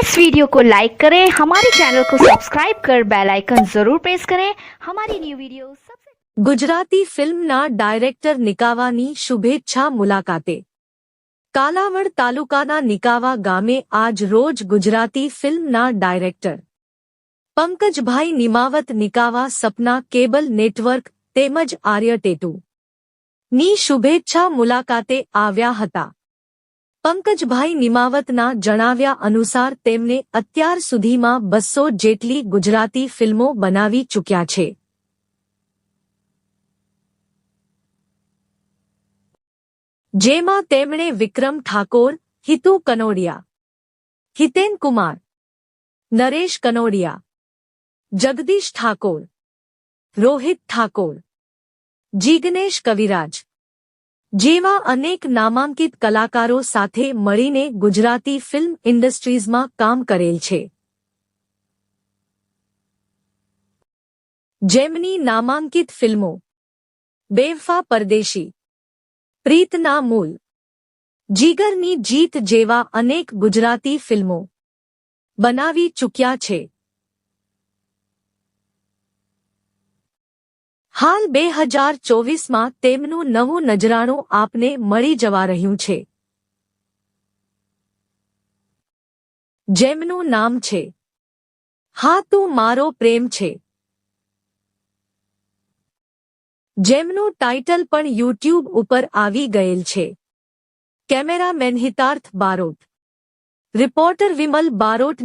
इस वीडियो को लाइक करें हमारे चैनल को सब्सक्राइब कर बेल आइकन जरूर प्रेस करें हमारी न्यू वीडियो सबसे ગુજરાતી ફિલ્મના ડાયરેક્ટર નિકાવાની શુભેચ્છા મુલાકાતે કાલાવડ તાલુકાના નિકાવા ગામે આજ રોજ ગુજરાતી ફિલ્મના ડાયરેક્ટર પંકજભાઈ નિમાવત નિકાવા સપના કેબલ નેટવર્ક તેમજ આર્ય ટેટુ ની શુભેચ્છા મુલાકાતે આવ્યા હતા પંકજભાઈ નિમાવતના જણાવ્યા અનુસાર તેમને અત્યાર સુધીમાં બસો જેટલી ગુજરાતી ફિલ્મો બનાવી ચૂક્યા છે. જેમાં તેમણે વિક્રમ ઠાકોર, હિતુ કનોડિયા, હિતેન કુમાર, નરેશ કનોડિયા, જગદીશ ઠાકોર, રોહિત ઠાકોર, જીગ્નેશ કવિરાજ જેવા અનેક નામાંકિત કલાકારો સાથે મળીને ગુજરાતી ફિલ્મ ઇન્ડસ્ટ્રીઝમાં કામ કરેલ છે. જેમની નામાંકિત ફિલ્મો બેવફા પરદેશી, પ્રીતના મૂલ, જીગરની જીત જેવા અનેક ગુજરાતી ફિલ્મો બનાવી ચૂક્યા છે. હાલ બે હજાર ચોવીસમાં તેમનું નવું નજરાણું આપને મળી જવા રહ્યું છે. જેમનું નામ છે. હા, તું મારો પ્રેમ છે. જેમનું ટાઇટલ પણ યુટ્યુબ ઉપર આવી ગયેલ છે. કેમેરામેન હિતાર્થ બારોટ. રિપોર્ટર વિમલ બારોટ